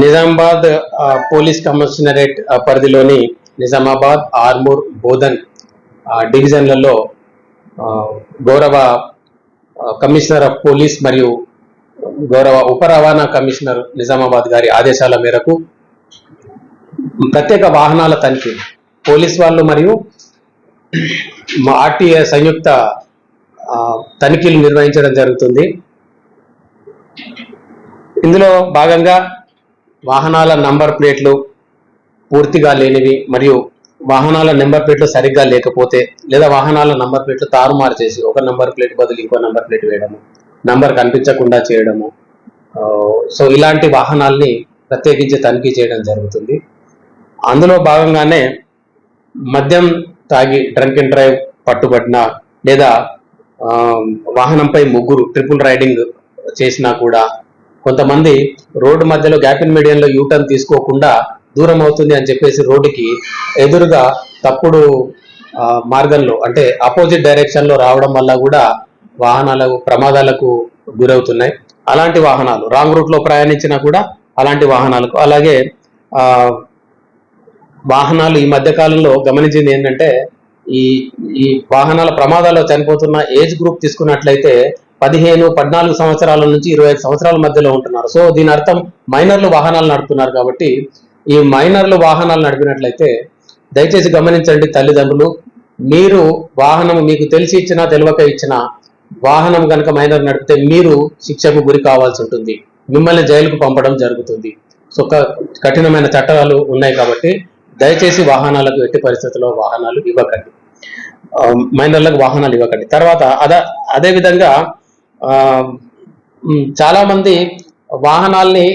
Nizamabad police commissionerate పరిధిలోని నిజామాబాద్ ఆర్మూర్ బోధన్ డివిజన్లలో గౌరవ కమిషనర్ ఆఫ్ పోలీస్ మరియు గౌరవ ఉప రవాణా కమిషనర్ నిజామాబాద్ గారి ఆదేశాల మేరకు ప్రత్యేక వాహనాల తనిఖీ పోలీస్ వాళ్ళు మరియు మా ఆర్టీఏ సంయుక్త తనిఖీలు నిర్వహించడం జరుగుతుంది. ఇందులో భాగంగా వాహనాల నంబర్ ప్లేట్లు పూర్తిగా లేనివి మరియు వాహనాల నెంబర్ ప్లేట్లు సరిగ్గా లేకపోతే లేదా వాహనాల నంబర్ ప్లేట్లు తారుమారు చేసి ఒక నంబర్ ప్లేట్ బదులు ఇంకో నంబర్ ప్లేట్ వేయడము నంబర్ కనిపించకుండా చేయడము సో ఇలాంటి వాహనాల్ని ప్రత్యేకించి తనిఖీ చేయడం జరుగుతుంది. అందులో భాగంగానే మద్యం తాగి డ్రంక్ అండ్ డ్రైవ్ పట్టుబడిన లేదా వాహనంపై ముగ్గురు ట్రిపుల్ రైడింగ్ చేసినా కూడా కొంతమంది రోడ్డు మధ్యలో గ్యాప్ ఇన్ మీడియంలో యూటర్న్ తీసుకోకుండా దూరం అవుతుంది అని చెప్పేసి రోడ్డుకి ఎదురుగా తప్పుడు మార్గంలో అంటే అపోజిట్ డైరెక్షన్లో రావడం వల్ల కూడా వాహనాలకు ప్రమాదాలకు గురవుతున్నాయి. అలాంటి వాహనాలు రాంగ్ రూట్లో ప్రయాణించినా కూడా అలాంటి వాహనాలకు. అలాగే వాహనాలు ఈ మధ్య కాలంలో గమనించింది ఏంటంటే ఈ ఈ వాహనాల ప్రమాదాల్లో చనిపోతున్న ఏజ్ గ్రూప్ తీసుకున్నట్లయితే పదిహేను పద్నాలుగు సంవత్సరాల నుంచి ఇరవై ఐదు సంవత్సరాల మధ్యలో ఉంటున్నారు. సో దీని అర్థం మైనర్లు వాహనాలు నడుపుతున్నారు కాబట్టి ఈ మైనర్లు వాహనాలు నడిపినట్లయితే దయచేసి గమనించండి తల్లిదండ్రులు మీరు వాహనం మీకు తెలిసి ఇచ్చినా తెలియక ఇచ్చినా వాహనం కనుక మైనర్ నడిపితే మీరు శిక్షకు గురి కావాల్సి ఉంటుంది. మిమ్మల్ని జైలుకు పంపడం జరుగుతుంది. సో కఠినమైన చట్టాలు ఉన్నాయి కాబట్టి దయచేసి వాహనాలకు ఎట్టి పరిస్థితుల్లో వాహనాలు ఇవ్వకండి. మైనర్లకు వాహనాలు ఇవ్వకండి. తర్వాత అదే అదే చాలామంది చాలా మంది వాహనాల్ని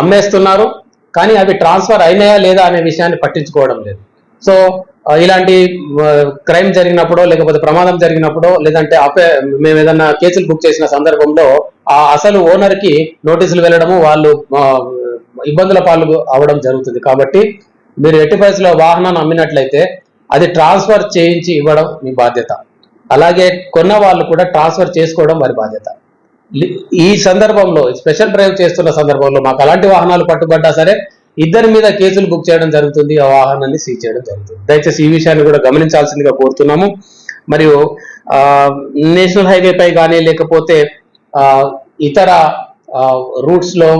అమ్మేస్తున్నారు కానీ అవి ట్రాన్స్ఫర్ అయినాయా లేదా అనే విషయాన్ని పట్టించుకోవడం లేదు. సో ఇలాంటి క్రైమ్ జరిగినప్పుడు లేకపోతే ప్రమాదం జరిగినప్పుడు లేదంటే అపే మేము ఏదన్నా కేసులు బుక్ చేసిన సందర్భంలో ఆ అసలు ఓనర్కి నోటీసులు వెళ్ళడము వాళ్ళు ఇబ్బందుల పాలు అవడం జరుగుతుంది. కాబట్టి మీరు ఎట్టి పరిస్థితిలో వాహనాన్ని అమ్మినట్లయితే అది ట్రాన్స్ఫర్ చేయించి ఇవ్వడం మీ బాధ్యత. అలాగే కొన్న వాళ్ళు కూడా ట్రాన్స్ఫర్ చేసుకోవడం వారి బాధ్యత. ఈ సందర్భంలో స్పెషల్ డ్రైవ్ చేస్తున్న సందర్భంలో మాకు అలాంటి వాహనాలు పట్టుబడ్డా సరే ఇద్దరి మీద కేసులు బుక్ చేయడం జరుగుతుంది ఆ వాహనాన్ని సీజ్ చేయడం జరుగుతుంది. దయచేసి ఈ విషయాన్ని కూడా గమనించాల్సిందిగా కోరుతున్నాము. మరియు నేషనల్ హైవేపై కానీ లేకపోతే ఇతర రూట్స్లో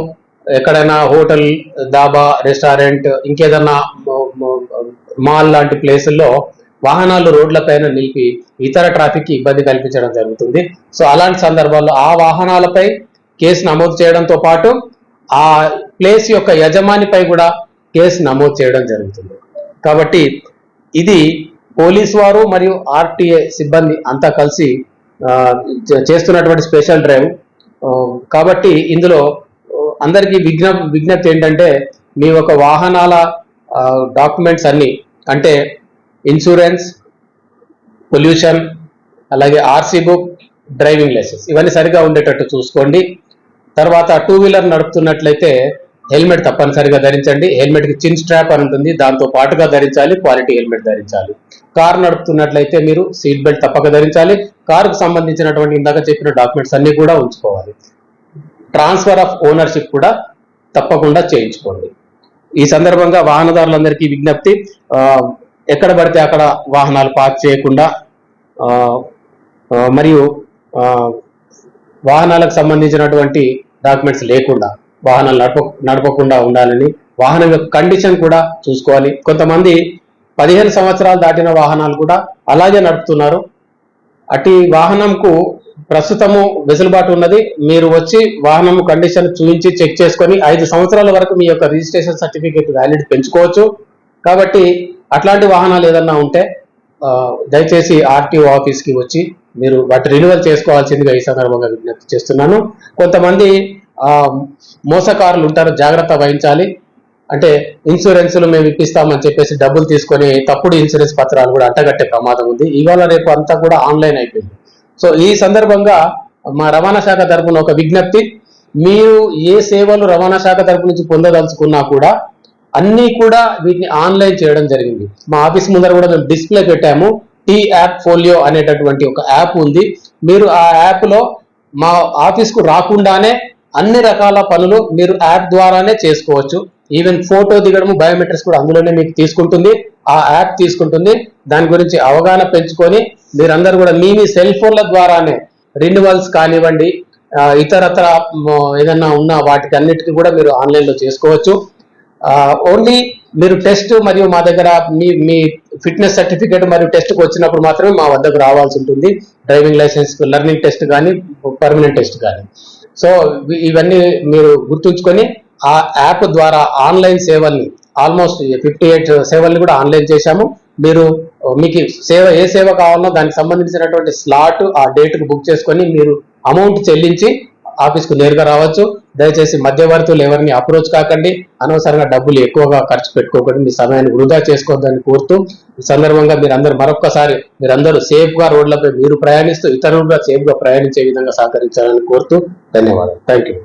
ఎక్కడైనా హోటల్ దాబా రెస్టారెంట్ ఇంకేదన్నా మాల్ లాంటి ప్లేసుల్లో వాహనాలు రోడ్లపైన నిలిపి ఇతర ట్రాఫిక్కి ఇబ్బంది కల్పించడం జరుగుతుంది. సో అలాంటి సందర్భాల్లో ఆ వాహనాలపై కేసు నమోదు చేయడంతో పాటు ఆ ప్లేస్ యొక్క యజమానిపై కూడా కేసు నమోదు చేయడం జరుగుతుంది. కాబట్టి ఇది పోలీస్ వారు మరియు ఆర్టీఏ సిబ్బంది అంతా కలిసి చే- చేస్తున్నటువంటి స్పెషల్ డ్రైవ్. కాబట్టి ఇందులో అందరికీ విజ్ఞ విజ్ఞప్తి ఏంటంటే మీ యొక్క వాహనాల డాక్యుమెంట్స్ అన్ని అంటే ఇన్సూరెన్స్ పొల్యూషన్ అలాగే ఆర్సీ బుక్ డ్రైవింగ్ లైసెన్స్. ఇవన్నీ సరిగా ఉండేటట్టు చూసుకోండి. తర్వాత టూ వీలర్ నడుపుతున్నట్లయితే హెల్మెట్ తప్పనిసరిగా ధరించండి. హెల్మెట్కి చిన్ స్ట్రాప్ అని ఉంటుంది. దాంతో పాటుగా ధరించాలి క్వాలిటీ హెల్మెట్ ధరించాలి. కార్ నడుపుతున్నట్లయితే మీరు సీట్ బెల్ట్ తప్పక ధరించాలి. కారుకు సంబంధించినటువంటి ఇందాక చెప్పిన డాక్యుమెంట్స్ అన్ని కూడా ఉంచుకోవాలి. ట్రాన్స్ఫర్ ఆఫ్ ఓనర్షిప్ కూడా తప్పకుండా చేయించుకోండి. ఈ సందర్భంగా వాహనదారులందరికీ విజ్ఞప్తి. ఎక్కడ పడితే అక్కడ వాహనాలు పార్క్ చేయకుండా మరియు వాహనాలకు సంబంధించినటువంటి డాక్యుమెంట్స్ లేకుండా వాహనాలు నడప నడపకుండా ఉండాలని వాహనం యొక్క కండిషన్ కూడా చూసుకోవాలి. కొంతమంది పదిహేను సంవత్సరాలు దాటిన వాహనాలు కూడా అలాగే నడుపుతున్నారు. అటు వాహనంకు ప్రస్తుతము వెసులుబాటు ఉన్నది. మీరు వచ్చి వాహనం కండిషన్ చూపించి చెక్ చేసుకొని ఐదు సంవత్సరాల వరకు మీ యొక్క రిజిస్ట్రేషన్ సర్టిఫికేట్ వ్యాలిడ్ పెంచుకోవచ్చు. కాబట్టి అట్లాంటి వాహనాలు ఏదన్నా ఉంటే దయచేసి ఆర్టీఓ ఆఫీస్కి వచ్చి మీరు వాటి రిన్యువల్ చేసుకోవాల్సిందిగా ఈ సందర్భంగా విజ్ఞప్తి చేస్తున్నాను. కొంతమంది మోసకారులు ఉంటారు జాగ్రత్త వహించాలి. అంటే ఇన్సూరెన్స్లు మేము ఇప్పిస్తామని చెప్పేసి డబ్బులు తీసుకొని తప్పుడు ఇన్సూరెన్స్ పత్రాలు కూడా అంటగట్టే ప్రమాదం ఉంది. ఇవాళ రేపు అంతా కూడా ఆన్లైన్ అయిపోయింది. సో ఈ సందర్భంగా మా రవాణా శాఖ తరపున ఒక విజ్ఞప్తి మీరు ఏ సేవలు రవాణా శాఖ తరపు నుంచి పొందదలుచుకున్నా కూడా అన్నీ కూడా వీటిని ఆన్లైన్ చేయడం జరిగింది. మా ఆఫీస్ ముందర కూడా మేము డిస్ప్లే పెట్టాము. టీ యాప్ ఫోలియో అనేటటువంటి ఒక యాప్ ఉంది. మీరు ఆ యాప్లో మా ఆఫీస్కు రాకుండానే అన్ని రకాల పనులు మీరు యాప్ ద్వారానే చేసుకోవచ్చు. ఈవెన్ ఫోటో దిగడము బయోమెట్రిక్స్ కూడా అందులోనే మీకు తీసుకుంటుంది. ఆ యాప్ తీసుకుంటుంది. దాని గురించి అవగాహన పెంచుకొని మీరందరూ కూడా మీ మీ సెల్ ఫోన్ల ద్వారానే రెన్యువల్స్ కానివ్వండి ఇతరత్ర ఏదన్నా ఉన్న వాటికి అన్నిటికీ కూడా మీరు ఆన్లైన్లో చేసుకోవచ్చు. ఓన్లీ మీరు టెస్ట్ మరియు మా దగ్గర మీ మీ ఫిట్నెస్ సర్టిఫికేట్ మరియు టెస్ట్కి వచ్చినప్పుడు మాత్రమే మా వద్దకు రావాల్సి ఉంటుంది. డ్రైవింగ్ లైసెన్స్ లెర్నింగ్ టెస్ట్ కానీ పర్మనెంట్ టెస్ట్ కానీ. సో ఇవన్నీ మీరు గుర్తుంచుకొని ఆ యాప్ ద్వారా ఆన్లైన్ సేవల్ని ఆల్మోస్ట్ ఫిఫ్టీ ఎయిట్ సేవల్ని కూడా ఆన్లైన్ చేశాము. మీరు మీకు సేవ ఏ సేవ కావాలో దానికి సంబంధించినటువంటి స్లాట్ ఆ డేట్కు బుక్ చేసుకొని మీరు అమౌంట్ చెల్లించి ఆఫీస్కు నేరుగా రావచ్చు. దయచేసి మధ్యవర్తులు ఎవరిని అప్రోచ్ కాకండి. అనవసరంగా డబ్బులు ఎక్కువగా ఖర్చు పెట్టుకోకండి. మీ సమయాన్ని వృధా చేసుకోవద్దని కోరుతూ ఈ సందర్భంగా మీరందరూ మరొక్కసారి మీరందరూ సేఫ్గా రోడ్లపై మీరు ప్రయాణిస్తూ ఇతరులు కూడా సేఫ్గా ప్రయాణించే విధంగా సహకరించాలని కోరుతూ ధన్యవాదాలు. Thank you